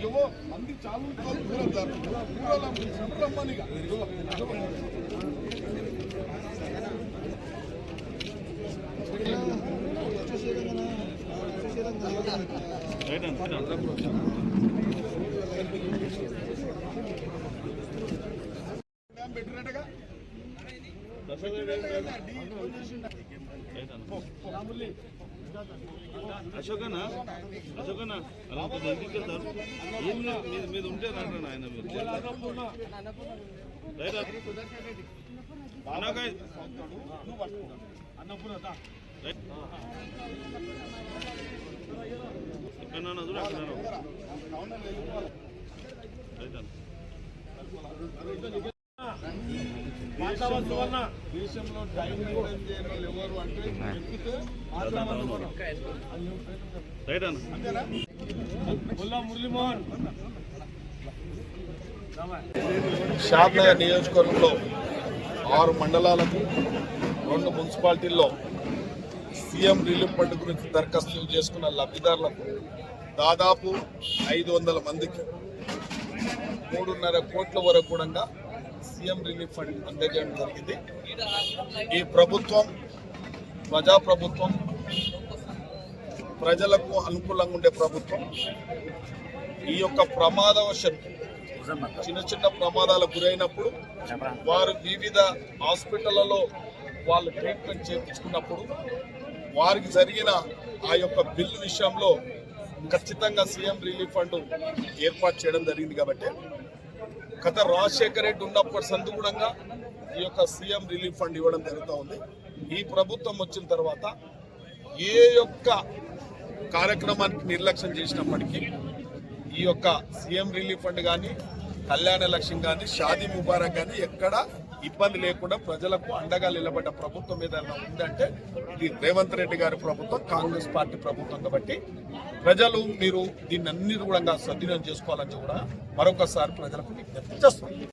ఏవో మంది చాలు దూరం దూరం రమ్మనిగా అశోకనా? అశోకనా? అలా కొంచెం ఇంటికి వెళ్తారు ఏం లేదు మీద మీద ఉంటే రండి ఆయన మీరు. రైట్ ఎక్కడన్నా చూడు అక్కడ రైట్ అన్న దేశంలో టైం మెయింటైన్ చేయని వాళ్ళు ఎవరు అంటే ఎక్కితే మాట్లాడమని రైట్ అన్న. అంతేనా? షాద్నగర్ నియోజకవర్గంలో ఆరు మండలాలకు రెండు మున్సిపాలిటీల్లో సీఎం రిలీఫ్ ఫండ్ గురించి దరఖాస్తులు చేసుకున్న లబ్ధిదారులకు దాదాపు ఐదు వందల మందికి మూడున్నర కోట్ల వరకు కూడా సీఎం రిలీఫ్ ఫండ్ అందజేయడం జరిగింది. ఈ ప్రభుత్వం ప్రజాప్రభుత్వం ప్రజలకు అనుకూలంగా ఉండే ప్రభుత్వం ఈ యొక్క ప్రమాదవశత్తు చిన్న చిన్న ప్రమాదాలకు గురైనప్పుడు వారు వివిధ హాస్పిటళ్ళలో వాళ్ళు ట్రీట్మెంట్ చేయించుకున్నప్పుడు వారికి జరిగిన ఆ యొక్క బిల్లు విషయంలో ఖచ్చితంగా సీఎం రిలీఫ్ ఫండ్ ఏర్పాటు చేయడం జరిగింది కాబట్టి గత రాజశేఖర రెడ్డి ఉన్నప్పటి సందుగుణంగా ఈ యొక్క సీఎం రిలీఫ్ ఫండ్ ఇవ్వడం జరుగుతూ ఉంది. ఈ ప్రభుత్వం వచ్చిన తర్వాత ఏ యొక్క కార్యక్రమానికి నిర్లక్ష్యం చేసినప్పటికీ ఈ యొక్క సీఎం రిలీఫ్ ఫండ్ కానీ కళ్యాణ లక్ష్యం కానీ షాదీ ముబారక్ కానీ ఎక్కడ ఇబ్బంది లేకుండా ప్రజలకు అండగా నిలబడ్డ ప్రభుత్వం ఏదైనా ఉందంటే ఇది రేవంత్ రెడ్డి గారి ప్రభుత్వం కాంగ్రెస్ పార్టీ ప్రభుత్వం కాబట్టి ప్రజలు మీరు దీన్ని అన్ని కూడా సద్వినియోగం చేసుకోవాలని కూడా మరొకసారి ప్రజలకు విజ్ఞప్తి చేస్తున్నాం.